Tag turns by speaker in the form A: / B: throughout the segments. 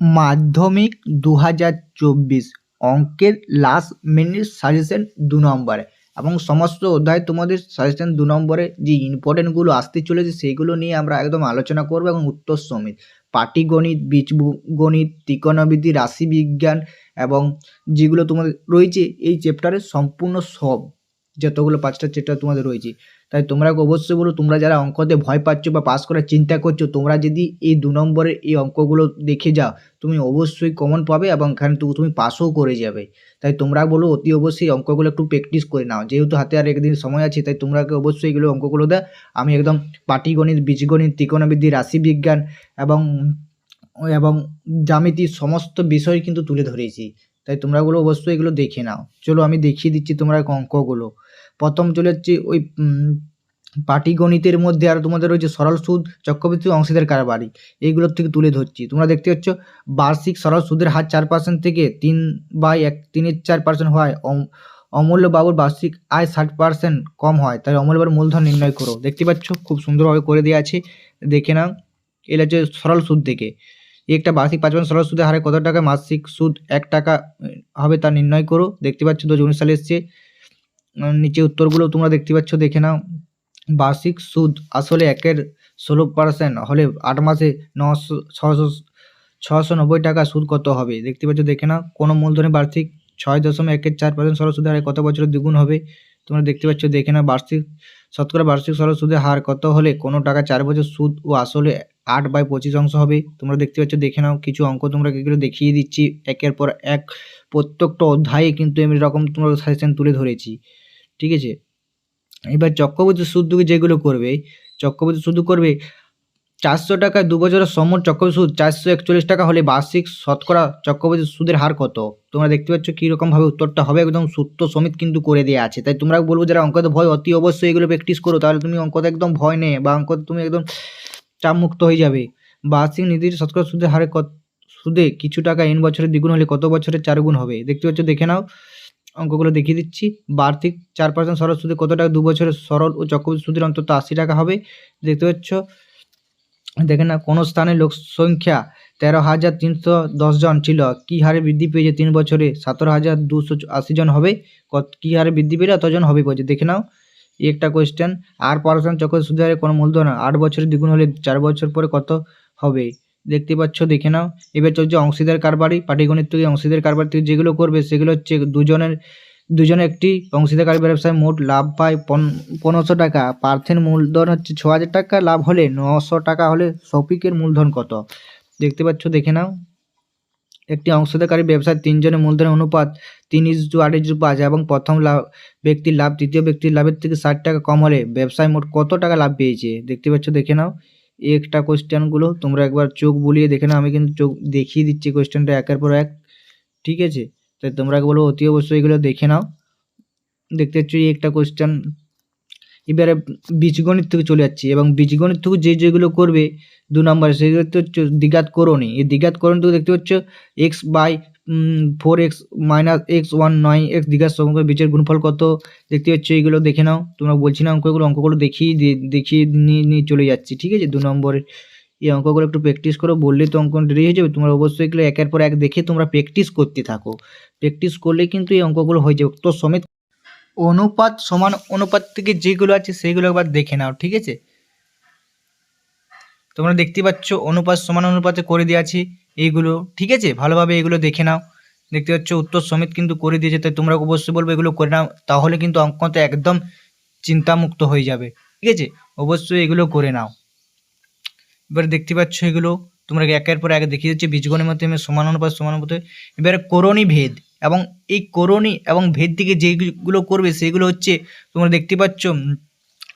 A: মাধ্যমিক দু হাজার চব্বিশ অঙ্কের লাস্ট মিনিট সাজেশন দু নম্বরে। এবং সমস্ত অধ্যায় তোমাদের সাজেশন দু নম্বরে যে ইম্পর্টেন্টগুলো আসতে চলেছে সেইগুলো নিয়ে আমরা একদম আলোচনা করব এবং উত্তর সমেত। পাটিগণিত, বীজগণিত, ত্রিকোণমিতি, রাশিবিজ্ঞান এবং যেগুলো তোমাদের রয়েছে এই চ্যাপ্টারে সম্পূর্ণ সব যতগুলো পাঁচটা চ্যাপ্টার তোমাদের রয়েছে। তাই তোমরা অবশ্যই বলো, তোমরা যারা অঙ্কতে ভয় পাচ্ছ বা পাস করার চিন্তা করছ, তোমরা যদি এই দু নম্বরের এই অঙ্কগুলো দেখে যাও, তুমি অবশ্যই কমন পাবে এবং এখানে তুমি পাসও করে যাবে। তাই তোমরা বলো, অতি অবশ্যই অঙ্কগুলো একটু প্র্যাকটিস করে নাও। যেহেতু হাতে আর একদিন সময় আছে, তাই তোমরাকে অবশ্যই এগুলো অঙ্কগুলো দেয় আমি একদম পাটিগণিত, বীজগণিত ত্রিকোণবিদ্যি রাশিবিজ্ঞান এবং এবং জ্যামিতি সমস্ত বিষয় কিন্তু তুলে ধরেছি। তাই তোমরাগুলো অবশ্যই এগুলো দেখে নাও। চলো আমি দেখিয়ে দিচ্ছি তোমরা অঙ্কগুলো। প্রথম চলে যাচ্ছে ওই পাটিগণিতের মধ্যে আর তোমাদের রয়েছে সরল সুদ, চক্রবৃত্তি অংশীদার কারবারি, এইগুলোর থেকে তুলে ধরছি। তোমরা দেখতে পাচ্ছ, বার্ষিক সরল সুদের হার চার পার্সেন্ট থেকে তিন বাই এক, তিনের চার পার্সেন্ট হয়। অম- অমূল্য বাবুর বার্ষিক আয় ষাট পার্সেন্ট কম হয়। তাই অমূল্য বাবুর মূলধন নির্ণয় করো। দেখতে পাচ্ছ, খুব সুন্দরভাবে করে দেওয়া আছে। দেখে নাও, এটা হচ্ছে সরল সুদ থেকে। একটা বার্ষিক পাঁচ পার্সেন্ট সরল সুদের হারে কত টাকা? মাসিক সুদ এক টাকা হবে তা নির্ণয় করো। দেখতে পাচ্ছ দু হাজার উনিশ সালে এসছে। নিচে উত্তরগুলো তোমরা দেখতে পাচ্ছ, দেখে নাও। বার্ষিক সুদ আসলে একের ষোলো পার্সেন্ট হলে আট মাসে নশো, ছশো ছশো নব্বই টাকা সুদ কত হবে? দেখতে পাচ্ছ, দেখে নাও। কোনো মূলধনে বার্ষিক ছয় দশমিক একের চার পার্সেন্ট সরল সুদের হারে কত বছরের দ্বিগুণ হবে? তোমরা দেখতে পাচ্ছ দেখে না বার্ষিক, শতকরা বার্ষিক সরল সুদের হার কত হলে কোনো টাকা চার বছর সুদ ও আসলে আট বাই পঁচিশ অংশ হবে? তোমরা দেখতে পাচ্ছ, দেখে নাও কিছু অঙ্ক তোমরা এগুলো দেখিয়ে দিচ্ছি। একের পর এক প্রত্যেকটা অধ্যায়ে কিন্তু এমনি রকম তোমরা সাজেশন তুলে ধরেছি। ঠিক আছে? এবার চক্রবর্তী সুদ যেগুলো করবে চক্রবর্তী সুদ করবে চারশো টাকায় দু বছরের সমর চক্রবর্তী সুদ, চারশো একচল্লিশ টাকা হলে বার্ষিক শতকরা চক্রবর্তী সুদের হার কত? তোমরা দেখতে পাচ্ছ কীরকমভাবে উত্তরটা হবে। একদম সূত্র সমেত কিন্তু করে দেওয়া আছে। তাই তোমরা বলব, যারা অঙ্কতে ভয়, অতি অবশ্যই এগুলো প্র্যাকটিস করো। তাহলে তুমি অঙ্কতে একদম ভয় নেই বা অঙ্কতে তুমি একদম চাপমুক্ত হয়ে যাবে। বার্ষিক নির্দিষ্ট শতকরা সুদের হারে কত, সুদে কিছু টাকা এন বছরের দ্বিগুণ হলে কত বছরের চার গুণ হবে? দেখতে পাচ্ছ, দেখে নাও। অঙ্কগুলো দেখিয়ে দিচ্ছি। বার্ষিক চার পার্সেন্ট সরল সুদে কত টাকা দু বছরের সরল ও চক্রবৃদ্ধি সুদের অন্তত আশি টাকা হবে। দেখতে পাচ্ছ দেখে না, কোনো স্থানে লোক সংখ্যা তেরো হাজার তিনশো দশ জন ছিল। কী হারে বৃদ্ধি পেয়েছে তিন বছরে? সতেরো হাজার দুশো আশি জন হবে। কত, কী হারে বৃদ্ধি পেলে অতজন হবে বলছে। দেখে নাও একটা কোয়েশ্চেন আর পার্সেন্ট চক্র সুদের কোনো মূলধন আট বছরের দ্বিগুণ হলে চার বছর পরে কত হবে? দেখতে পাচ্ছ, দেখে নাও। এবার চলছে অংশীদার কারবারি, পাটিগণিত থেকে অংশীদার কারবার থেকে যেগুলো করবে, সেগুলো হচ্ছে দুজনের দুজনে একটি অংশীদার ব্যবসায় মোট লাভ পায় পন- পনেরোশো টাকা। পার্থের মূলধন হচ্ছে ছ হাজার টাকা, লাভ হলে নশো টাকা হলে শফিকের মূলধন কত? দেখতে পাচ্ছ, দেখে নাও। একটি অংশীদারকারী ব্যবসায় তিনজনের মূলধনের অনুপাত তিন ইস আট ইস পাঁচ এবং প্রথম লাভ ব্যক্তির লাভ, তৃতীয় ব্যক্তির লাভের থেকে ষাট টাকা কম হলে ব্যবসায় মোট কত টাকা লাভ পেয়েছে? দেখতে পাচ্ছ, দেখে নাও। একটা কোয়েশ্চেনগুলো তোমরা একবার চোখ বুলিয়ে দেখে নাও। আমি কিন্তু চোখ দেখিয়ে দিচ্ছি কোয়েশ্চেনটা একের পর এক। ঠিক আছে? তাই তোমরা বলো, অতি অবশ্যই এগুলো দেখে নাও। দেখতে পাচ্ছ একটা কোয়েশ্চেন এবারে বীজগণিত থেকে চলে যাচ্ছি এবং বীজগণিত থেকে যে যেগুলো করবে দু নম্বরে সেগুলো তো হচ্ছে দ্বিঘাত করণী এই দ্বিঘাত করণ থেকে দেখতে পাচ্ছ x by four x minus x one নয় এক্স দ্বিঘাত সমগ্র বীজের গুণফল কত? দেখতে পাচ্ছ এইগুলো দেখে নাও। তোমরা বলছি না অঙ্কগুলো অঙ্কগুলো দেখিয়ে দেখিয়ে নিয়ে নিয়ে চলে যাচ্ছি। ঠিক আছে? দু নম্বরের এই অঙ্কগুলো একটু প্র্যাকটিস করো বললে তো অঙ্ক দেরি হয়ে যাবে। তোমরা অবশ্যই এগুলো একের পর এক দেখে তোমরা প্র্যাকটিস করতে থাকো। প্র্যাকটিস করলে কিন্তু এই অঙ্কগুলো হয়ে যাবে। তো সমেত অনুপাত সমান অনুপাত থেকে যেগুলো আছে সেইগুলো একবার দেখে নাও, ঠিক আছে? তোমরা দেখতে পাচ্ছ অনুপাত সমান অনুপাতে করে দেওয়া আছে এইগুলো, ঠিক আছে? ভালোভাবে এগুলো দেখে নাও। দেখতে পাচ্ছ উত্তর সমেত কিন্তু করে দিয়েছে, তাই তোমরা অবশ্যই বলব এগুলো করে নাও, তাহলে কিন্তু অঙ্কতে একদম চিন্তামুক্ত হয়ে যাবে, ঠিক আছে? অবশ্যই এগুলো করে নাও। এবার দেখতে পাচ্ছ এগুলো। তোমরা একের পর এক দেখিয়ে দিচ্ছি? বীজগণের মাধ্যমে সমান অনুপাত, সমান অনুপাতে। এবারে করণী ভেদ এবং এই করণী এবং ভেদ থেকে যেগুলো করবে সেগুলো হচ্ছে, তোমরা দেখতে পাচ্ছ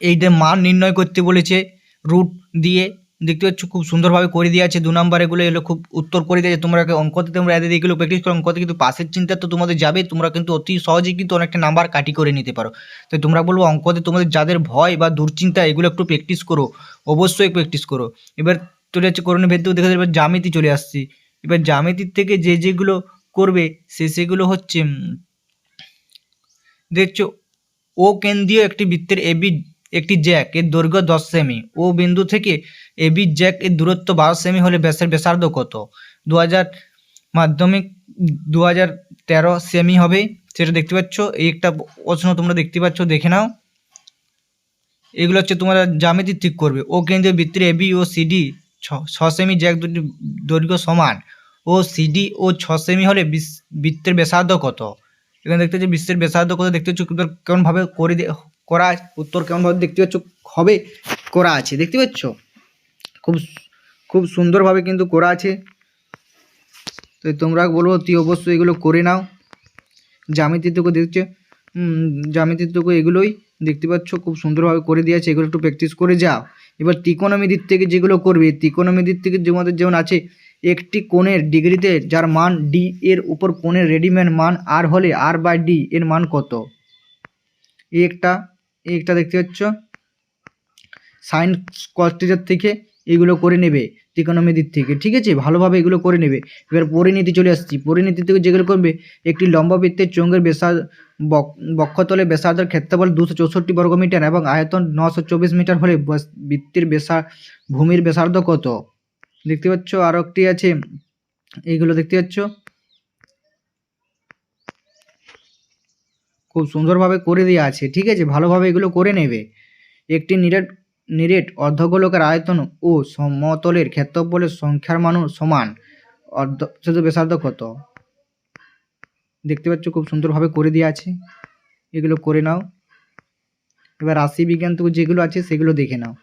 A: এইদের মান নির্ণয় করতে বলেছে, রুট দিয়ে দেখতে পাচ্ছ, খুব সুন্দরভাবে করে দেওয়া আছে। দু নম্বর এগুলো এগুলো খুব উত্তর করে দিয়েছে তোমরা অঙ্কতে তোমরা এদের এগুলো প্র্যাকটিস করো। অঙ্কতে কিন্তু পাশের চিন্তা তো তোমাদের যাবে। তোমরা কিন্তু অতি সহজেই কিন্তু অনেকটা নাম্বার কাটি করে নিতে পারো। তো তোমরা বলব অঙ্কতে তোমাদের যাদের ভয় বা দুশ্চিন্তা, এগুলো একটু প্র্যাকটিস করো। অবশ্যই প্র্যাকটিস করো। এবার চলে যাচ্ছে করণীয় ভেদ দেখা যাবে জ্যামিতি চলে আসছি। এবার জ্যামিতির থেকে যে যেগুলো করবে, সে সেগুলো হচ্ছে দেখছ, ও কেন্দ্রীয় একটি বৃত্তের এবি একটি জ্যাক, এর দৈর্ঘ্য দশ সেমি। ও বিন্দু থেকে এবি জ্যাক এর দূরত্ব বারো সেমি হলে ব্যাসের ব্যাসার্ধ কত? দু হাজার মাধ্যমিক দু হাজার তেরো সেমি হবে, সেটা দেখতে পাচ্ছ। এই একটা প্রশ্ন তোমরা দেখতে পাচ্ছ, দেখে নাও। এগুলো হচ্ছে তোমরা জ্যামিতি ঠিক করবে। ও কেন্দ্রীয় বৃত্তের এবি ও সিডি ছ সেমি, জ্যাক দুটি দৈর্ঘ্য সমান। ও সিডি ও ছ সেমি হলে বৃত্তের ব্যাসার্ধ কত? এখানে দেখতে পাচ্ছি বিশ্বের ব্যাসার্ধ কত? দেখতে পাচ্ছ কেমনভাবে করে করা উত্তর কেমনভাবে দেখতে পাচ্ছ? হবে করা আছে। দেখতে পাচ্ছ? খুব খুব সুন্দরভাবে কিন্তু করা আছে। তো তোমরা বলব তুই অবশ্যই এগুলো করে নাও। জ্যামিতিটুকু দেখছে। জ্যামিতিটুকু এগুলোই দেখতে পাচ্ছ। খুব সুন্দরভাবে করে দিয়েছে এগুলো একটু প্র্যাকটিস করে যাও। এবার ত্রিকোণমি দিক থেকে যেগুলো করবে ত্রিকোণমি দিক থেকে তোমাদের যেমন আছে, একটি কোণের ডিগ্রিতে যার মান ডি এর উপর কোণের রেডিমেড মান আর হলে আর বাই ডি এর মান কত? একটা এই একটা দেখতে পাচ্ছ? সাইন কস্টিজের থেকে এগুলো করে নেবে ত্রিকোণমি দিক থেকে। ঠিক আছে? ভালোভাবে এগুলো করে নেবে। এবার পরিণীতি চলে আসছি। পরিণীতি থেকে যেগুলো করবে, একটি লম্ববৃত্তের চোঙের বেসার বক- বক্ষতলে ব্যাসার্ধের ক্ষেত্রফল দুশো চৌষট্টি বর্গমিটার এবং আয়তন নশো চব্বিশ মিটার হলে বৃত্তির বৃত্তের বেসা ভূমির বেসার্ধ কত? দেখতে পাচ্ছ? আরও একটি আছে। এইগুলো দেখতে পাচ্ছ? খুব সুন্দরভাবে করে দেওয়া আছে। ঠিক আছে? ভালোভাবে এগুলো করে নেবে। একটি নিরেট নিরেট অর্ধগোলকের আয়তন ও সমতলের ক্ষেত্রফলের সংখ্যার মানও সমান। অর্ধ, শুধু ব্যাসার্ধ কত? দেখতে পাচ্ছ খুব সুন্দরভাবে করে দেওয়া আছে। এগুলো করে নাও। এবার রাশি বিজ্ঞান থেকে যেগুলো আছে সেগুলো দেখে নাও।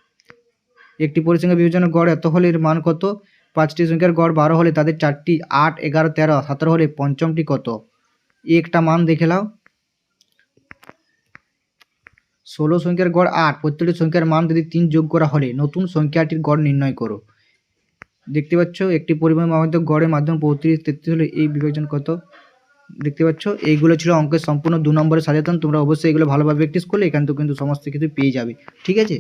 A: একটি পরিসংখ্যা বিভাজনের গড় এত হলে এর মান কত? পাঁচটি সংখ্যার গড় বারো হলে তাদের চারটি, আট, এগারো, তেরো, সতেরো হলে পঞ্চমটি কত? একটা মান দেখে নাও। ষোলো সংখ্যার গড় আট প্রত্যেকটি সংখ্যার মান যদি তিন যোগ করা হলে নতুন সংখ্যাটির গড় নির্ণয় করো। দেখতে পাচ্ছ, একটি পরিমাণ মাধ্যমে গড়ের মাধ্যমে পঁয়ত্রিশ, তেত্রিশ হলে এই বিভাজন কত? দেখতে পাচ্ছ, এইগুলো ছিল অঙ্কের সম্পূর্ণ দু নম্বরে সাজাতাম তোমরা অবশ্যই এগুলো ভালোভাবে প্র্যাকটিস করলে এখান থেকে কিন্তু সমস্ত কিছু পেয়ে যাবে। ঠিক আছে?